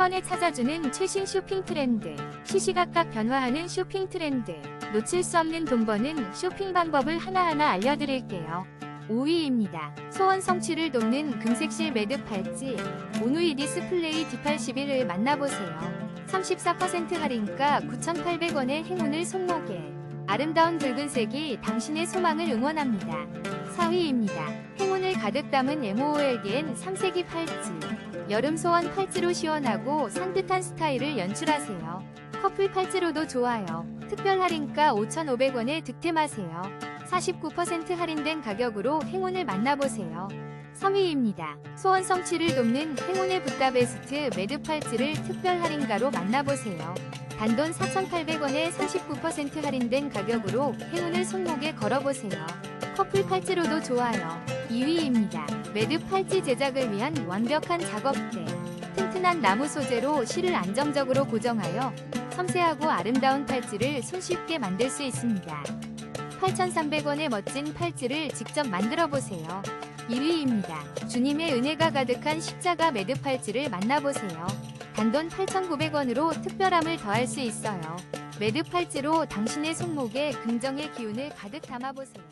번에 찾아주는 최신 쇼핑 트렌드. 시시각각 변화하는 쇼핑 트렌드. 놓칠 수 없는 돈 버는 쇼핑 방법을 하나하나 알려드릴게요. 5위입니다. 소원 성취를 돕는 금색실 매듭 팔찌. 오누이 디스플레이 D81을 만나보세요. 34% 할인가 9,800원의 행운을 손목에. 아름다운 붉은색이 당신의 소망을 응원합니다. 4위입니다. 행운을 가득 담은 MOLDN 3세기 팔찌. 여름 소원 팔찌로 시원하고 산뜻한 스타일을 연출하세요. 커플 팔찌로도 좋아요. 특별 할인가 5,500원에 득템하세요. 49% 할인된 가격으로 행운을 만나보세요. 3위입니다. 소원 성취를 돕는 행운의 붓다 베스트 매듭 팔찌를 특별 할인가로 만나보세요. 단돈 4,800원에 49% 할인된 가격으로 행운을 손목에 걸어보세요. 커플 팔찌로도 좋아요. 2위입니다. 매듭 팔찌 제작을 위한 완벽한 작업대. 튼튼한 나무 소재로 실을 안정적으로 고정하여 섬세하고 아름다운 팔찌를 손쉽게 만들 수 있습니다. 8,300원의 멋진 팔찌를 직접 만들어 보세요. 1위입니다. 주님의 은혜가 가득한 십자가 매듭 팔찌를 만나보세요. 단돈 8,900원으로 특별함을 더할 수 있어요. 매듭 팔찌로 당신의 손목에 긍정의 기운을 가득 담아보세요.